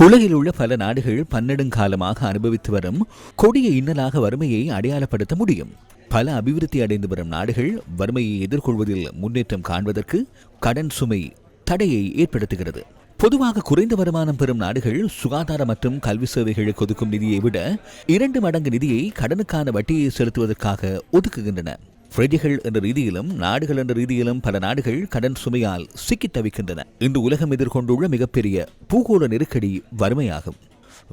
உலகில் உள்ள பல நாடுகள் பன்னெடுங்காலமாக அனுபவித்து வரும் கொடிய இன்னலாக வறுமையை அடையாளப்படுத்த முடியும் பல அபிவிருத்தி அடைந்து வரும் நாடுகள் வறுமையை எதிர்கொள்வதில் முன்னேற்றம் காண்பதற்கு கடன் சுமை தடையை ஏற்படுத்துகிறது பொதுவாக குறைந்த வருமானம் பெறும் நாடுகள் சுகாதார மற்றும் கல்வி சேவைகளுக்கு ஒதுக்கும் நிதியை விட இரண்டு மடங்கு நிதியை கடனுக்கான வட்டியை செலுத்துவதற்காக ஒதுக்குகின்றன பிரஜைகள் என்ற ரீதியிலும் நாடுகள் என்ற ரீதியிலும் பல நாடுகள் கடன் சுமையால் சிக்கித் தவிக்கின்றன. இன்று உலகம் எதிர்கொண்டுள்ள மிகப்பெரிய பூகோள நெருக்கடி வறுமையாகும்.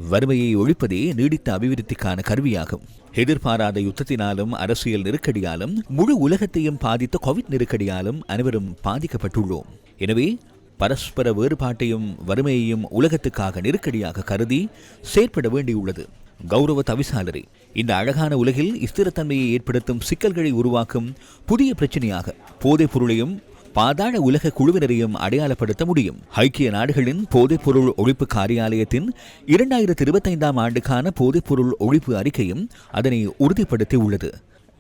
வறுமையை ஒழிப்பதே நீடித்த அபிவிருத்திக்கான கருவியாகும். எதிர்பாராத யுத்தத்தினாலும் அரசியல் நெருக்கடியாலும் முழு உலகத்தையும் பாதித்த கோவிட் நெருக்கடியாலும் அனைவரும் பாதிக்கப்பட்டுள்ளோம். எனவே பரஸ்பர வேறுபாட்டையும் வறுமையையும் உலகத்துக்காக நெருக்கடியாக கருதி செயற்பட வேண்டியுள்ளது. கௌரவ தவிசாளரே இந்த அழகான உலகில் ஸ்திரத்தன்மையை ஏற்படுத்தும் சிக்கல்களை உருவாக்கும் புதிய பிரச்சனையாக போதைப் பொருளையும் பாதாள உலக குழுவினரையும் அடையாளப்படுத்த முடியும். ஐக்கிய நாடுகளின் போதைப்பொருள் ஒழிப்பு காரியாலயத்தின் இரண்டாயிரத்தி இருபத்தைந்தாம் ஆண்டுக்கான போதைப்பொருள் ஒழிப்பு அறிக்கையும் அதனை உறுதிப்படுத்தி உள்ளது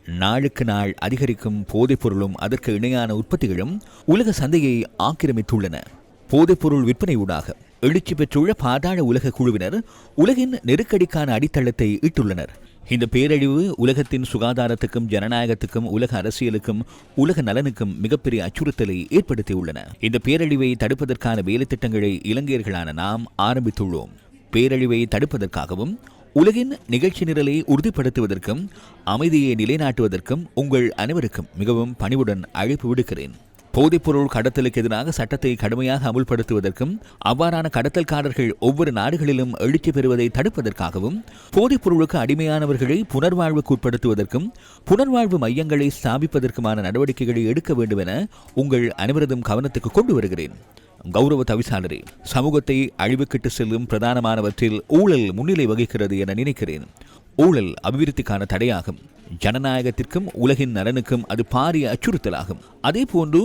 நாளுக்கு நாள் அதிகரிக்கும் போதைப்பொருளும் அதற்கு இணையான உற்பத்திகளும் உலக சந்தையை ஆக்கிரமித்துள்ளன. போதைப்பொருள் விற்பனையூடாக எழுச்சி பெற்றுள்ள பாதாள உலக குழுவினர் உலகின் நெருக்கடிக்கான அடித்தளத்தை இட்டுள்ளனர். இந்த பேரழிவு உலகத்தின் சுகாதாரத்துக்கும் ஜனநாயகத்துக்கும் உலக அரசியலுக்கும் உலக நலனுக்கும் மிகப்பெரிய அச்சுறுத்தலை ஏற்படுத்தியுள்ளன. இந்த பேரழிவை தடுப்பதற்கான வேலைத்திட்டங்களை இலங்கையர்களான நாம் ஆரம்பித்துள்ளோம். பேரழிவை தடுப்பதற்காகவும் உலகின் நிகழ்ச்சி நிரலை உறுதிப்படுத்துவதற்கும் அமைதியை நிலைநாட்டுவதற்கும் உங்கள் அனைவருக்கும் மிகவும் பணிவுடன் அழைப்பு விடுக்கிறேன். போதைப்பொருள் கடத்தலுக்கு எதிராக சட்டத்தை கடுமையாக அமுல்படுத்துவதற்கும் அவ்வாறான கடத்தல்காரர்கள் ஒவ்வொரு நாடுகளிலும் எழுச்சி பெறுவதை தடுப்பதற்காகவும் போதைப்பொருளுக்கு அடிமையானவர்களை புனர்வாழ்வுக்கு உட்படுத்துவதற்கும் புனர்வாழ்வு மையங்களை ஸ்தாபிப்பதற்குமான நடவடிக்கைகளை எடுக்க வேண்டும் என உங்கள் அனைவரதும் கவனத்துக்கு கொண்டு வருகிறேன். கௌரவ தவிசாளரே சமூகத்தை அழிவுக்கிட்டு செல்லும் பிரதானமானவற்றில் ஊழல் முன்னிலை வகிக்கிறது என நினைக்கிறேன். ஊழல் அபிவிருத்திக்கான தடையாகும். ஜனநாயகத்திற்கும் உலகின் நலனுக்கும் அது பாரிய அச்சுறுத்தலாகும். அதே போன்று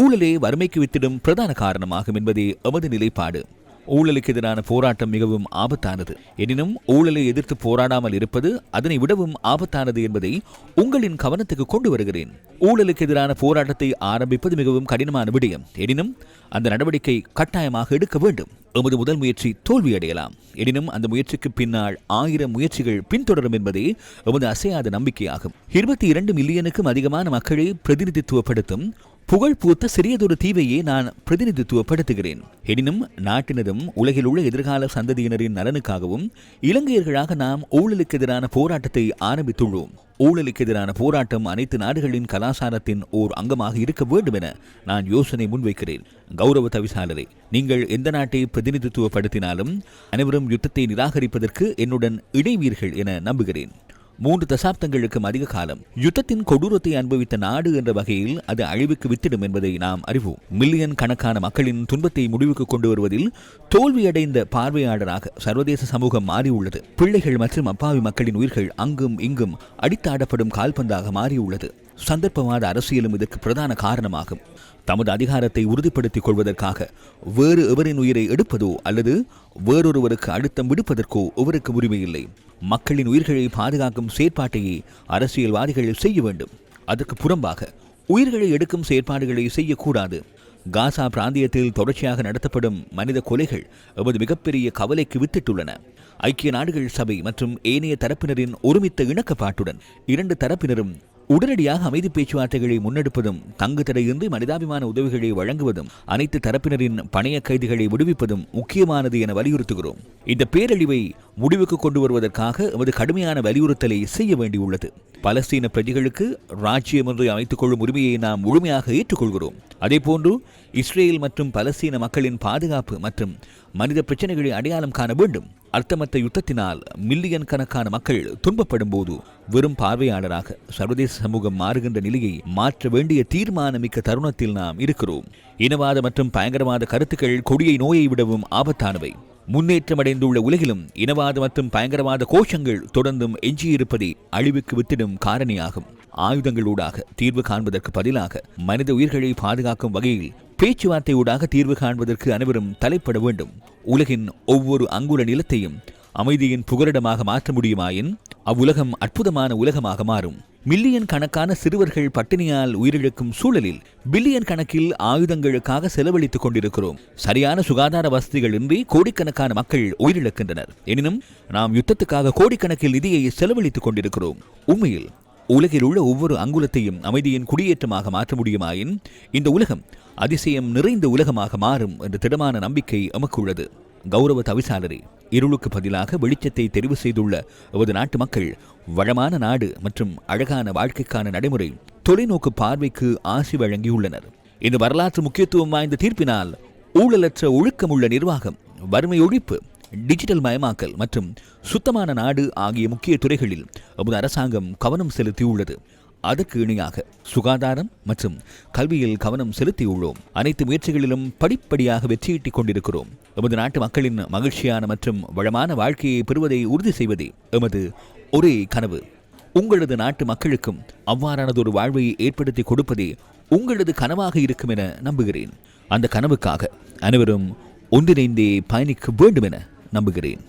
ஊழலே வறுமைக்கு வித்திடும் பிரதான காரணமாகும் என்பதே எமது நிலைப்பாடு. ஊழலுக்கு எதிரான போராட்டம் மிகவும் ஆபத்தானது. எனினும் ஊழலை எதிர்த்து போராடாமல் இருப்பது அதனை விடவும் ஆபத்தானது என்பதை உங்களின் கவனத்துக்கு கொண்டு வருகிறேன். ஊழலுக்கு எதிரான போராட்டத்தை ஆரம்பிப்பது மிகவும் கடினமான விடயம். எனினும் அந்த நடவடிக்கை கட்டாயமாக எடுக்க வேண்டும். எமது முதல் முயற்சி தோல்வியடையலாம். எனினும் அந்த முயற்சிக்கு பின்னால் ஆயிரம் முயற்சிகள் பின்தொடரும் என்பதே எமது அசையாத நம்பிக்கையாகும். இருபத்தி இரண்டு மில்லியனுக்கும் அதிகமான மக்களை பிரதிநிதித்துவப்படுத்தும் புகழ் பூத்த சிறியதொரு தீவையே நான் பிரதிநிதித்துவப்படுத்துகிறேன். எனினும் நாட்டினதும் உலகில் உள்ள எதிர்கால சந்ததியினரின் நலனுக்காகவும் இலங்கையர்களாக நாம் ஊழலுக்கு எதிரான போராட்டத்தை ஆரம்பித்துள்ளோம். ஊழலுக்கு எதிரான போராட்டம் அனைத்து நாடுகளின் கலாச்சாரத்தின் ஓர் அங்கமாக இருக்க வேண்டும் என நான் யோசனை முன்வைக்கிறேன். கௌரவ தவிசாளரே நீங்கள் எந்த நாட்டை பிரதிநிதித்துவப்படுத்தினாலும் அனைவரும் யுத்தத்தை நிராகரிப்பதற்கு என்னுடன் இணைவீர்கள் என நம்புகிறேன். மூன்று தசாப்தங்களுக்கும் அதிக காலம். யுத்தத்தின் கொடூரத்தை அனுபவித்த நாடு என்ற வகையில் அது அழிவுக்கு வித்திடும் என்பதை நாம் அறிவோம். மில்லியன் கணக்கான மக்களின் துன்பத்தை முடிவுக்கு கொண்டு வருவதில் தோல்வியடைந்த பார்வையாளராக சர்வதேச சமூகம் மாறியுள்ளது. பிள்ளைகள் மற்றும் அப்பாவி மக்களின் உயிர்கள் அங்கும் இங்கும் அடித்தாடப்படும் கால்பந்தாக மாறியுள்ளது. சந்தர்ப்பவாத அரசியலும் இதற்கு பிரதான காரணமாகும். தமது அதிகாரத்தை உறுதிப்படுத்திக் கொள்வதற்காக வேறு எவரின் உயிரை எடுப்பதோ அல்லது வேறொருவருக்கு அழுத்தம் விடுப்பதற்கோ எவருக்கு உரிமை இல்லை மக்களின் உயிர்களை பாதுகாக்கும் செயற்பாட்டையே அரசியல்வாதிகள் செய்ய வேண்டும். அதற்கு புறம்பாக உயிர்களை எடுக்கும் செயற்பாடுகளை செய்யக்கூடாது. காசா பிராந்தியத்தில் தொடர்ச்சியாக நடத்தப்படும் மனித கொலைகள் எமது மிகப்பெரிய கவலைக்கு வித்திட்டுள்ளன. ஐக்கிய நாடுகள் சபை மற்றும் ஏனைய தரப்பினரின் ஒருமித்த இணக்கப்பாட்டுடன் இரண்டு தரப்பினரும் உடனடியாக அமைதி பேச்சுவார்த்தைகளை முன்னெடுப்பதும் தங்கு தடையின்றி மனிதாபிமான உதவிகளை வழங்குவதும் அனைத்து தரப்பினரின் பணைய கைதிகளை விடுவிப்பதும் முக்கியமானது என வலியுறுத்துகிறோம். இந்த பேரழிவை முடிவுக்கு கொண்டு வருவதற்காக எமது கடுமையான வலியுறுத்தலை செய்ய வேண்டியுள்ளது. பலஸ்தீன பிரஜைகளுக்கு ராஜ்யம் ஒன்றை அமைத்துக் கொள்ளும் உரிமையை நாம் முழுமையாக ஏற்றுக்கொள்கிறோம். அதேபோன்று இஸ்ரேல் மற்றும் பலஸ்தீன மக்களின் பாதுகாப்பு மற்றும் மனித பிரச்சனைகளை அடையாளம் காண வேண்டும். அர்த்தமற்ற யுத்தத்தினால் மில்லியன் கணக்கான மக்கள் துன்பப்படும் போது வெறும் பார்வையாளராக சர்வதேச சமூகம் மாறுகின்ற நிலையை மாற்ற வேண்டிய தீர்மானமிக்க தருணத்தில் நாம் இருக்கிறோம். இனவாத மற்றும் பயங்கரவாத கருத்துக்கள் கொடியை நோயை விடவும் ஆபத்தானவை. முன்னேற்றமடைந்துள்ள உலகிலும் இனவாத மற்றும் பயங்கரவாத கோஷங்கள் தொடர்ந்தும் எஞ்சியிருப்பதை அழிவுக்கு வித்திடும் காரணியாகும். ஆயுதங்களூடாக தீர்வு காண்பதற்கு பதிலாக மனித உயிர்களை பாதுகாக்கும் வகையில் பேச்சுவார்த்தையூடாக தீர்வு காண்பதற்கு அனைவரும் தலைப்பட வேண்டும். உலகின் ஒவ்வொரு அங்குல நிலத்தையும் அமைதியின் புகலிடமாக மாற்ற முடியுமாயின் அவ்வுலகம் அற்புதமான உலகமாக மாறும். மில்லியன் கணக்கான சிறுவர்கள் பட்டினியால் உயிரிழக்கும் சூழலில் பில்லியன் கணக்கில் ஆயுதங்களுக்காக செலவழித்துக் கொண்டிருக்கிறோம். சரியான சுகாதார வசதிகள் இன்றி கோடிக்கணக்கான மக்கள் உயிரிழக்கின்றனர். எனினும் நாம் யுத்தத்துக்காக கோடிக்கணக்கில் நிதியை செலவழித்துக் கொண்டிருக்கிறோம். உண்மையில் உலகில் உள்ள ஒவ்வொரு அங்குலத்தையும் அமைதியின் குடியேற்றமாக மாற்ற முடியுமாயின் இந்த உலகம் அதிசயம் நிறைந்த உலகமாக மாறும் என்ற திடமான நம்பிக்கை எமக்கு உள்ளது கௌரவ தவிசாளரே இருளுக்கு பதிலாக வெளிச்சத்தை தெரிவு செய்துள்ள எமது நாட்டு மக்கள் வளமான நாடு மற்றும் அழகான வாழ்க்கைக்கான நடைமுறை தொலைநோக்கு பார்வைக்கு ஆசி வழங்கியுள்ளனர். இந்த வரலாற்று முக்கியத்துவம் வாய்ந்த தீர்ப்பினால் ஊழலற்ற ஒழுக்கமுள்ள நிர்வாகம் வறுமை ஒழிப்பு டிஜிட்டல் மயமாக்கல் மற்றும் சுத்தமான நாடு ஆகிய முக்கிய துறைகளில் எமது அரசாங்கம் கவனம் செலுத்தியுள்ளது. அதற்கு இணையாக சுகாதாரம் மற்றும் கல்வியில் கவனம் செலுத்தியுள்ளோம். அனைத்து முயற்சிகளிலும் படிப்படியாக வெற்றியீட்டிக் கொண்டிருக்கிறோம். எமது நாட்டு மக்களின் மகிழ்ச்சியான மற்றும் வளமான வாழ்க்கையை பெறுவதை உறுதி செய்வதே எமது ஒரே கனவு. உங்களது நாட்டு மக்களுக்கும் அவ்வாறானதொரு வாழ்வை ஏற்படுத்தி கொடுப்பதே உங்களது கனவாக இருக்கும் என நம்புகிறேன். அந்த கனவுக்காக அனைவரும் ஒன்றிணைந்தே பயணிக்க வேண்டும் என நம்புகிறேன்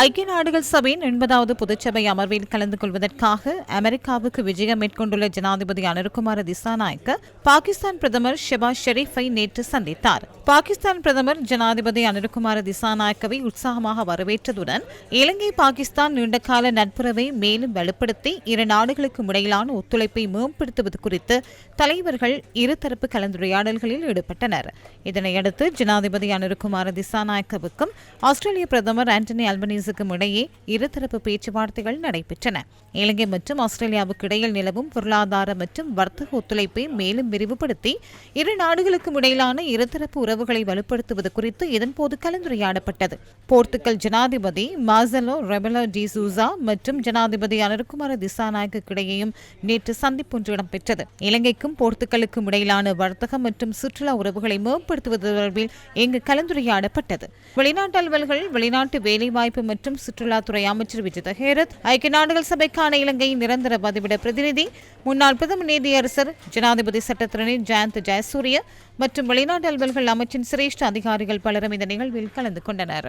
ஐக்கிய நாடுகள் சபையின் எண்பதாவது பொதுச்சபை அமர்வில் கலந்து கொள்வதற்காக அமெரிக்காவுக்கு விஜயம் மேற்கொண்டுள்ள ஜனாதிபதி அனுர்குமார் திசாநாயக்க பாகிஸ்தான் பிரதமர் ஷெபாஸ் ஷெரீஃபை நேற்று சந்தித்தார். பாகிஸ்தான் பிரதமர் ஜனாதிபதி அனுர்குமார் திசாநாயக்கவை உற்சாகமாக வரவேற்றதுடன் இலங்கை பாகிஸ்தான் நீண்டகால நட்புறவை மேலும் வலுப்படுத்தி இரு நாடுகளுக்கும் இடையிலான ஒத்துழைப்பை மேம்படுத்துவது குறித்து தலைவர்கள் இருதரப்பு கலந்துரையாடல்களில் ஈடுபட்டனர். இதனையடுத்து ஜனாதிபதி அனுர்குமார் திசாநாயக்கவுக்கும் ஆஸ்திரேலிய பிரதமர் ஆண்டனி அல்பனீஸுக்கும் இடையே இருதரப்பு பேச்சுவார்த்தைகள் நடைபெற்றன. இலங்கை மற்றும் ஆஸ்திரேலியாவுக்கு இடையில் நிலவும் பொருளாதார மற்றும் வர்த்தக ஒத்துழைப்பை மேலும் விரிவுபடுத்தி இரு நாடுகளுக்கும் இடையிலான இருதரப்பு உறவுகளை வலுப்படுத்துவது குறித்து இதன்போது கலந்துரையாடப்பட்டது. போர்த்துக்கல் ஜனாதிபதி மாசலோ ரெபலோ டி சூசா மற்றும் ஜனாதிபதி அனுர்குமார திசாநாயக்கு இடையேயும் நேற்று சந்திப்பு ஒன்று இடம்பெற்றது. இலங்கைக்கும் போர்த்துக்கலுக்கும் இடையிலான வர்த்தகம் மற்றும் சுற்றுலா உறவுகளை மேம்படுத்துவது தொடர்பில் இங்கு கலந்துரையாடப்பட்டது. வெளிநாட்டு அலுவல்கள் வெளிநாட்டு வேலைவாய்ப்பு மற்றும் சுற்றுலாத்துறை அமைச்சர் விஜித ஹேரத் ஐக்கிய நாடுகள் சபைக்கான இலங்கையின் நிரந்தர பதிவிட பிரதிநிதி முன்னாள் பிரதம நீதியரசர் ஜனாதிபதி சட்டத்திரணி ஜெயந்த் ஜெயசூரிய மற்றும் வெளிநாட்டு அலுவல்கள் அமைச்சின் சிரேஷ்ட அதிகாரிகள் பலரும் இந்த நிகழ்வில் கலந்து கொண்டனர்.